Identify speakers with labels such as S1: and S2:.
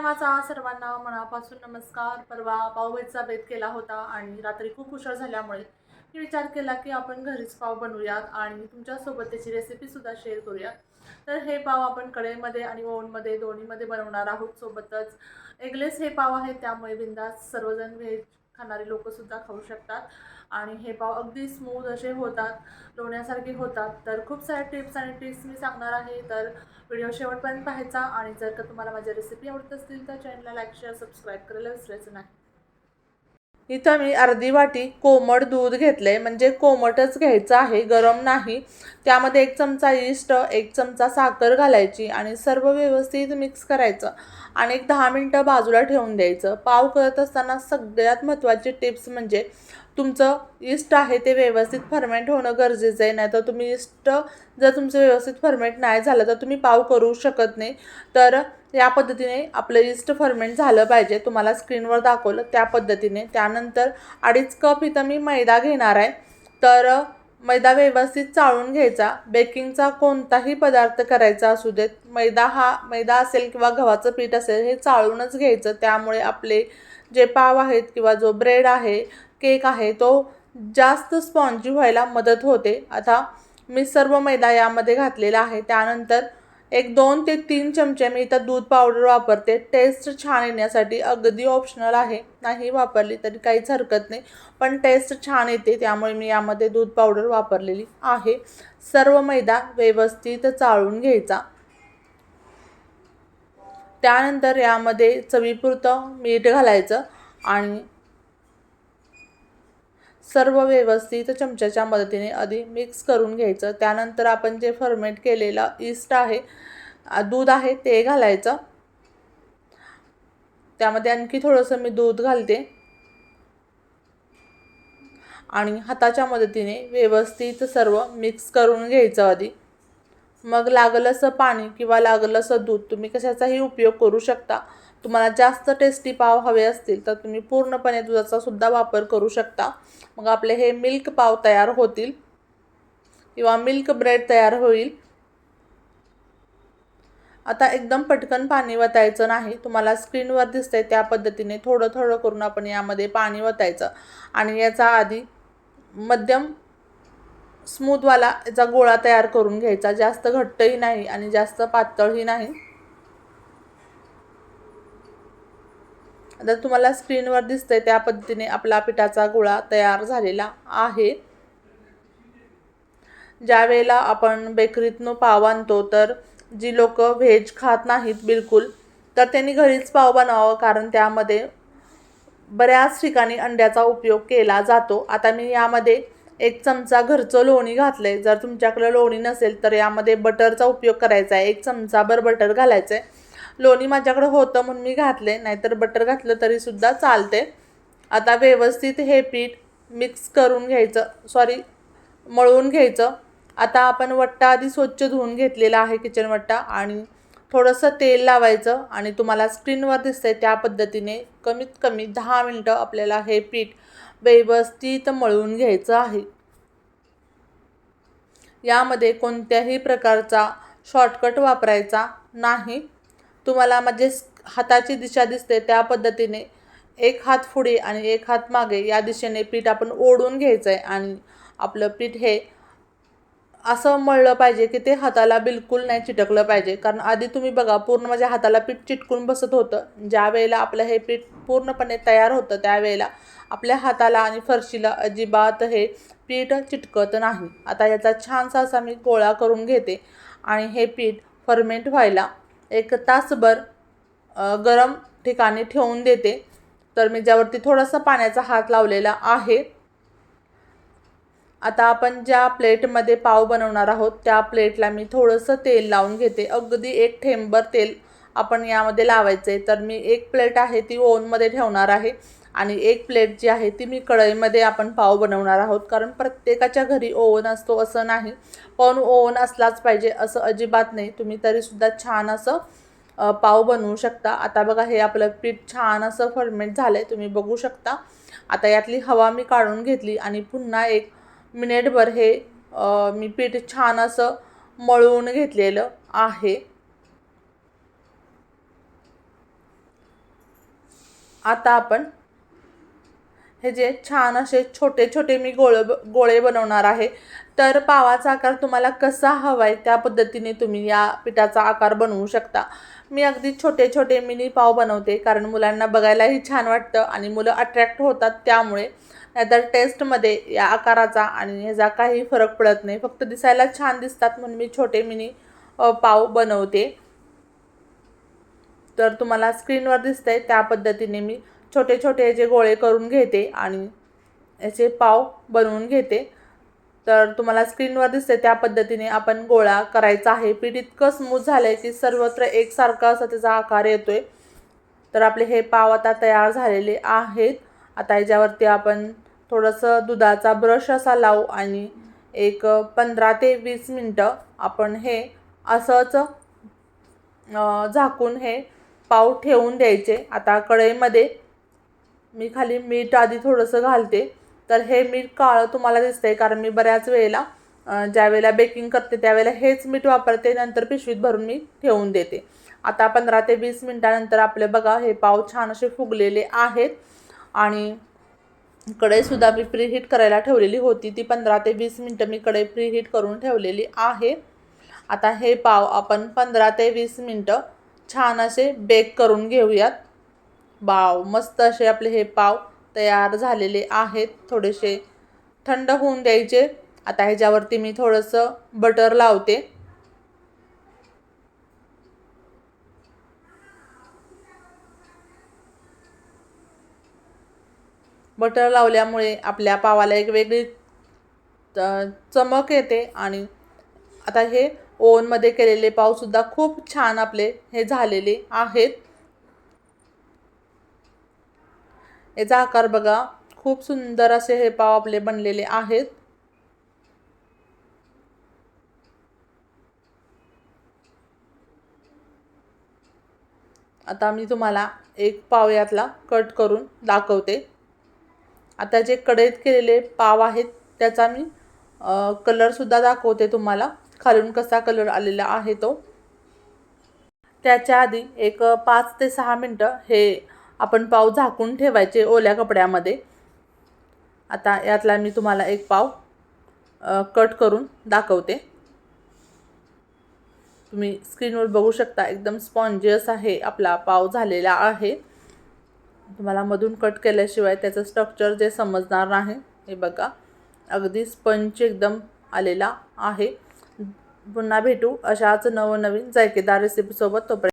S1: माझा सर्वांना मनापासून नमस्कार. परवा पावभाजीचा बेत केला होता आणि रात्री खूप उशीर झाल्यामुळे मी विचार केला की आपण घरीच पाव बनवूयात आणि तुमच्यासोबत त्याची रेसिपीसुद्धा शेअर करूया तर हे पाव आपण कढईमध्ये आणि ओवनमध्ये दोन्हीमध्ये बनवणार आहोत. सोबतच एगलेस हे पाव आहेत त्यामुळे बिंदास सर्वजण व्हेज खाणारी लोकंसुद्धा खाऊ शकतात. आणि हे पाव अगदी स्मूथ असे होतात लोण्यासारखे होतात. तर खूप साऱ्या टिप्स आणि ट्रिक्स मी सांगणार आहे. तर व्हिडिओ शेवटपर्यंत पाहायचा. आणि जर का तुम्हाला माझ्या रेसिपी आवडत असतील तर चॅनलला लाईक शेअर सबस्क्राईब करायला विसरायचं नाही. इथं मी अर्धी वाटी कोमट दूध घेतलंय. म्हणजे कोमटच घ्यायचं आहे गरम नाही. त्यामध्ये एक चमचा इस्ट एक चमचा साखर घालायची आणि सर्व व्यवस्थित मिक्स करायचं. आणि एक दहा मिनटं बाजूला ठेवून द्यायचं. पाव करत असताना सगळ्यात महत्त्वाची टिप्स म्हणजे तुमचं इस्ट आहे ते व्यवस्थित फर्मेंट होणं गरजेचं आहे नाही तर तुम्ही इस्ट जर तुमचं व्यवस्थित फर्मेंट नाही झालं तर तुम्ही पाव करू शकत नाही. तर या पद्धतीने आपलं इस्ट फर्मेंट झालं पाहिजे. तुम्हाला स्क्रीनवर दाखवलं त्या पद्धतीने. त्यानंतर अडीच कप इथं मी मैदा घेणार आहे. तर मैदा व्यवस्थित चाळून घ्यायचा. बेकिंगचा कोणताही पदार्थ करायचा असू देत मैदा हा मैदा असेल किंवा गव्हाचं पीठ असेल हे चाळूनच घ्यायचं. त्यामुळे आपले जे पाव आहेत किंवा जो ब्रेड आहे केक आहे तो जास्त स्पॉन्जी व्हायला मदत होते. आता मी सर्व मैदा यामध्ये घातलेला आहे. त्यानंतर एक दोन ते तीन चमचे मी इथं दूध पावडर वापरते. टेस्ट छान येण्यासाठी अगदी ऑप्शनल आहे. नाही वापरली तरी काहीच हरकत नाही. पण टेस्ट छान येते त्यामुळे मी यामध्ये दूध पावडर वापरलेली आहे. सर्व मैदा व्यवस्थित चाळून घ्यायचा. त्यानंतर यामध्ये चवीपुरतं मीठ घालायचं आणि सर्व व्यवस्थित चमच्याच्या मदतीने आधी मिक्स करून घ्यायचं. त्यानंतर आपण जे फर्मेंट केलेलं इस्ट आहे दूध आहे ते घालायचं. त्यामध्ये आणखी थोडंसं मी दूध घालते. आणि हाताच्या मदतीने व्यवस्थित सर्व मिक्स करून घ्यायचं आधी. मग लागलं असं पाणी किंवा लागलं असं दूध तुम्ही कशाचाही उपयोग करू शकता. तुम्हाला जास्त टेस्टी पाव हवे असतील तर तुम्ही पूर्णपणे दुधाचा सुद्धा वापर करू शकता. मग आपले हे मिल्क पाव तयार होतील. किंवा मिल्क ब्रेड तयार होईल. आता एकदम पटकन पाणी वतायचं नाही. तुम्हाला स्क्रीनवर दिसतंय त्या पद्धतीने थोडं थोडं करून आपण यामध्ये पाणी वतायचं. आणि याचा आधी मध्यम स्मूथवाला याचा गोळा तयार करून घ्यायचा. जास्त घट्टही नाही आणि जास्त पातळही नाही. आता तुम्हाला स्क्रीनवर दिसतंय त्या पद्धतीने आपला पिठाचा गोळा तयार झालेला आहे. ज्या वेळेला आपण बेकरीतनं पाव आणतो तर जी लोक व्हेज खात नाहीत बिलकुल तर त्यांनी घरीच पाव बनवावं कारण त्यामध्ये बऱ्याच ठिकाणी अंड्याचा उपयोग केला जातो. आता मी यामध्ये एक चमचा घरचं लोणी घातलं आहे जर तुमच्याकडं लोणी नसेल तर यामध्ये बटरचा उपयोग करायचा आहे. एक चमचाभर बटर घालायचं आहे लोणी माझ्याकडं होतं म्हणून मी घातले नाहीतर बटर घातलं तरीसुद्धा चालते. आता व्यवस्थित हे पीठ मिक्स करून घ्यायचं सॉरी मळून घ्यायचं. आता आपण वट्टा आधी स्वच्छ धुवून घेतलेला आहे किचन वट्टा आणि थोडंसं तेल लावायचं आणि तुम्हाला स्क्रीनवर दिसतंय त्या पद्धतीने कमीत कमी दहा मिनटं आपल्याला हे पीठ व्यवस्थित मळून घ्यायचं आहे. यामध्ये कोणत्याही प्रकारचा शॉर्टकट वापरायचा नाही. तुम्हाला म्हणजे हाताची दिशा दिसते त्या पद्धतीने. एक हात पुढे आणि एक हात मागे या दिशेने पीठ आपण ओढून घ्यायचं आहे आणि आपलं पीठ हे असं मळलं पाहिजे की ते हाताला बिलकुल नाही चिटकलं पाहिजे. कारण आधी तुम्ही बघा पूर्ण माझ्या हाताला पीठ चिटकून बसत होतं. ज्या वेळेला आपलं हे पीठ पूर्णपणे तयार होतं त्यावेळेला आपल्या हाताला आणि फरशीला अजिबात हे पीठ चिटकत नाही. आता याचा छानसा असा मी गोळा करून घेते आणि हे पीठ फर्मेंट व्हायला एक तासभर गरम ठिकाणी ठेवून देते. तर मी ज्यावरती थोडासा पाण्याचा हात लावलेला आहे आता आपण ज्या प्लेटमध्ये पाव बनवणार आहोत त्या प्लेटला मी थोडंसं तेल लावून घेते. अगदी एक थेंबर तेल आपण यामध्ये लावायचं आहे तर मी एक प्लेट आहे ती ओनमध्ये ठेवणार आहे. आणि एक प्लेट जी आहे ती मी कढईमध्ये आपण पाव बनवणार आहोत. कारण प्रत्येकाच्या घरी ओव्हन असतो असं नाही. पण ओव्हन असलाच पाहिजे असं अजिबात नाही. तुम्ही तरीसुद्धा छान असं पाव बनवू शकता. आता बघा हे आपलं पीठ छान असं फर्मेंट झालं आहे तुम्ही बघू शकता. आता यातली हवा मी काढून घेतली आणि पुन्हा एक मिनिटभर हे मी पीठ छान असं मळवून घेतलेलं आहे. आता आपण हे जे छान असे छोटे छोटे मी गोळ गोळे बनवणार आहे तर पावाचा आकार तुम्हाला कसा हवा आहे त्या पद्धतीने तुम्ही या पिठाचा आकार बनवू शकता. मी अगदी छोटे छोटे मिनी पाव बनवते कारण मुलांना बघायलाही छान वाटतं आणि मुलं अट्रॅक्ट होतात त्यामुळे. नाहीतर टेस्टमध्ये या आकाराचा आणि ह्याचा काही फरक पडत नाही. फक्त दिसायला छान दिसतात म्हणून मी छोटे मिनी पाव बनवते. तर तुम्हाला स्क्रीनवर दिसतंय त्या पद्धतीने मी छोटे छोटे जे गोळे करून घेते आणि याचे पाव बनवून घेते. तर तुम्हाला स्क्रीनवर दिसते त्या पद्धतीने आपण गोळा करायचा आहे. पीठ इतकं स्मूथ झालं आहे की सर्वत्र एकसारखा असा त्याचा आकार येतो आहे तर आपले हे पाव आता तयार झालेले आहेत. आता याच्यावरती आपण थोडंसं दुधाचा ब्रश असा लावू आणि एक पंधरा ते वीस मिनटं आपण हे असंच झाकून हे पाव ठेवून द्यायचे. आता कढईमध्ये मी खाली मीठ आधी थोडंसं घालते. तर हे मीठ काळं तुम्हाला दिसतंय कारण मी बऱ्याच वेळेला ज्यावेळेला ज्या वेळेला बेकिंग करते त्यावेळेला हेच मीठ वापरते नंतर पिशवीत भरून मी ठेवून देते. आता पंधरा ते वीस मिनटानंतर आपले बघा हे पाव छान असे फुगलेले आहेत. आणि कढईसुद्धा मी प्रीहीट करायला ठेवलेली होती ती पंधरा ते वीस मिनटं मी कढई प्रीहीट करून ठेवलेली आहे. आता हे पाव आपण पंधरा ते वीस मिनटं छान असे बेक करून घेऊयात. बाव मस्त असे आपले हे पाव तयार झालेले आहेत. थोडेसे थंड होऊन द्यायचे. आता ह्याच्यावरती मी थोडंसं बटर लावते. बटर लावल्यामुळे आपल्या पावाला एक वेगळी चमक येते आणि आता हे ओवनमध्ये केलेले पावसुद्धा खूप छान आपले हे झालेले आहेत. याचा आकार बघा. खूप सुंदर असे हे पाव आपले बनलेले आहेत. आता मी तुम्हाला एक पाव यातला कट करून दाखवते. आता जे कढईत केलेले पाव आहेत त्याचा मी कलरसुद्धा दाखवते तुम्हाला. खालून कसा कलर आलेला आहे तो. त्याच्या आधी एक पाच ते सहा मिनटं हे आपण पाव झाकून ठेवायचे ओल्या कपड्यामध्ये. आता यातला मी तुम्हाला एक पाव कट करून दाखवते. तुम्ही स्क्रीनवर बघू शकता एकदम स्पॉन्जियस आहे आपला पाव झालेला आहे. तुम्हाला मधून कट केल्याशिवाय त्याचं स्ट्रक्चर जे समजणार नाही हे बघा. अगदी स्पंच एकदम आलेला आहे. पुन्हा भेटू अशाच नवनवीन जायकेदार रेसिपीसोबत तोपर्यंत